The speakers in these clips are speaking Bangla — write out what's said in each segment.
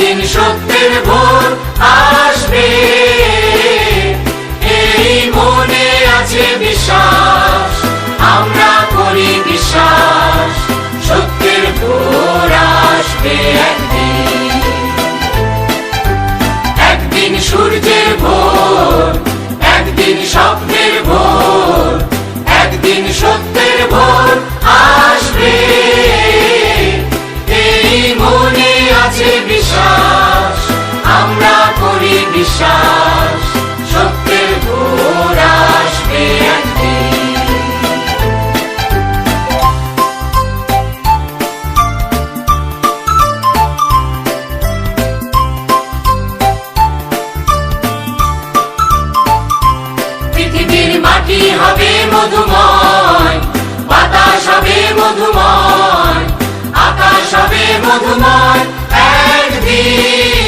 একদিন সত্যের ভোর আসবে। এই মনে আছে বিশাল মধুময় একদিন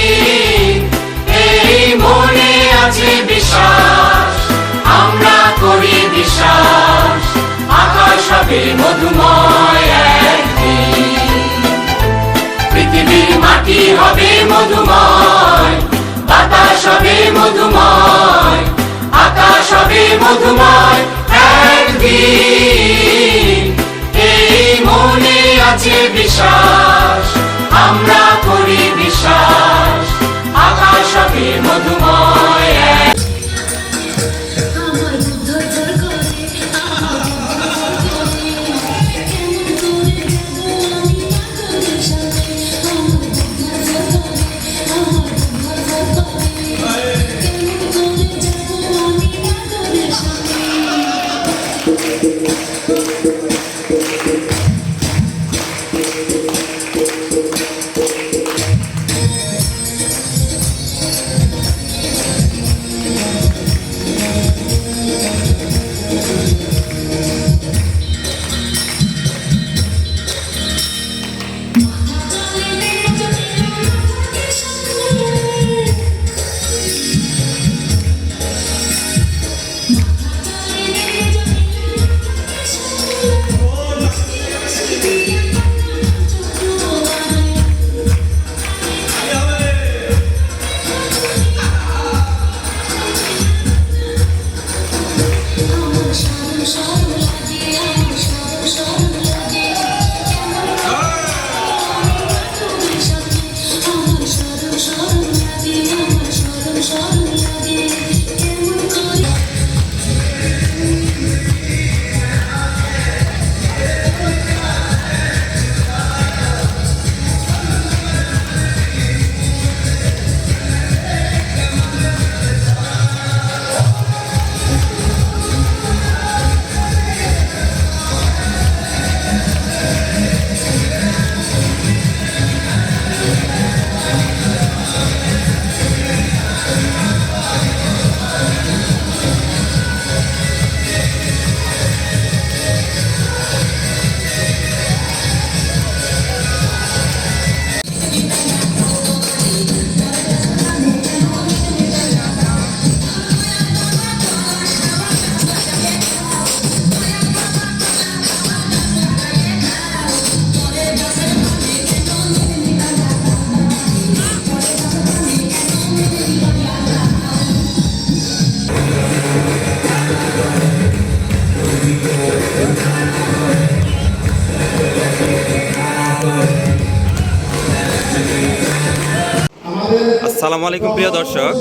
আসসালামু আলাইকুম, প্রিয় দর্শক।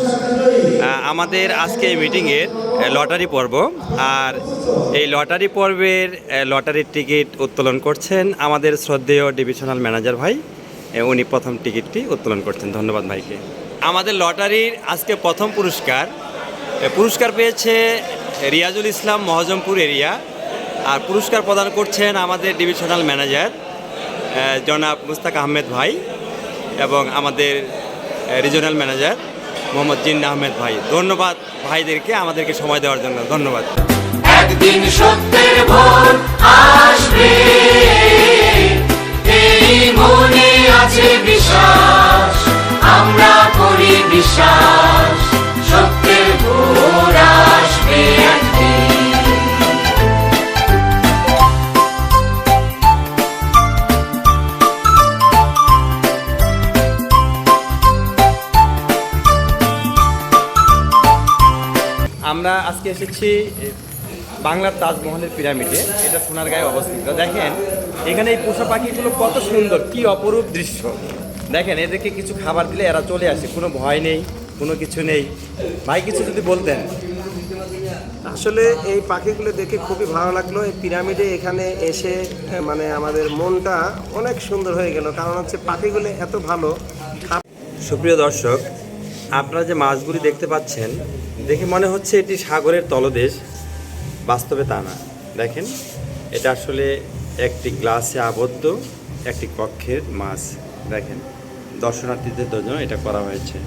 আমাদের আজকে এই মিটিংয়ের লটারি পর্ব। আর এই লটারি পর্বের লটারির টিকিট উত্তোলন করছেন আমাদের শ্রদ্ধেয় ডিভিশনাল ম্যানেজার ভাই। উনি প্রথম টিকিটটি উত্তোলন করছেন। ধন্যবাদ ভাইকে। আমাদের লটারির আজকে প্রথম পুরস্কার। পুরস্কার পেয়েছে রিয়াজুল ইসলাম মহাজমপুর এরিয়া। আর পুরস্কার প্রদান করছেন আমাদের ডিভিশনাল ম্যানেজার জনাব মুস্তাক আহমেদ ভাই এবং আমাদের রিজনাল ম্যানেজার মোহাম্মদ জিন্না আহমেদ ভাই। ধন্যবাদ ভাইদেরকে আমাদেরকে সময় দেওয়ার জন্য। ধন্যবাদ। একদিন সত্যের ভোর আসবে। এই মনে আছে বিশ্বাস, আমরা করি বিশ্বাস। আজকে এসেছি বাংলার তাজমহলের পিরামিডে। এটা সোনার সোনারগাঁয়ে অবস্থিত। দেখেন এখানে এই পোষা পাখিগুলো কত সুন্দর কি অপরূপ দৃশ্য। দেখেন এদেরকে কিছু খাবার দিলে এরা চলে আসে কোনো ভয় নেই কোনো কিছু নেই। ভাই কিছু যদি বলতেন। আসলে এই পাখিগুলো দেখে খুবই ভালো লাগল। এই পিরামিডে এখানে এসে মানে আমাদের মনটা অনেক সুন্দর হয়ে গেল। কারণ হচ্ছে পাখিগুলো এত ভালো। সুপ্রিয় দর্শক আপনারা যে মাছগুলি দেখতে পাচ্ছেন, দেখে মনে হচ্ছে এটি সাগরের তলদেশ। বাস্তবে তা না। দেখেন, এটা আসলে একটি গ্লাসে আবদ্ধ, একটি কক্ষের মাছ। দেখেন, দর্শনার্থীদের জন্য এটা করা হয়েছে।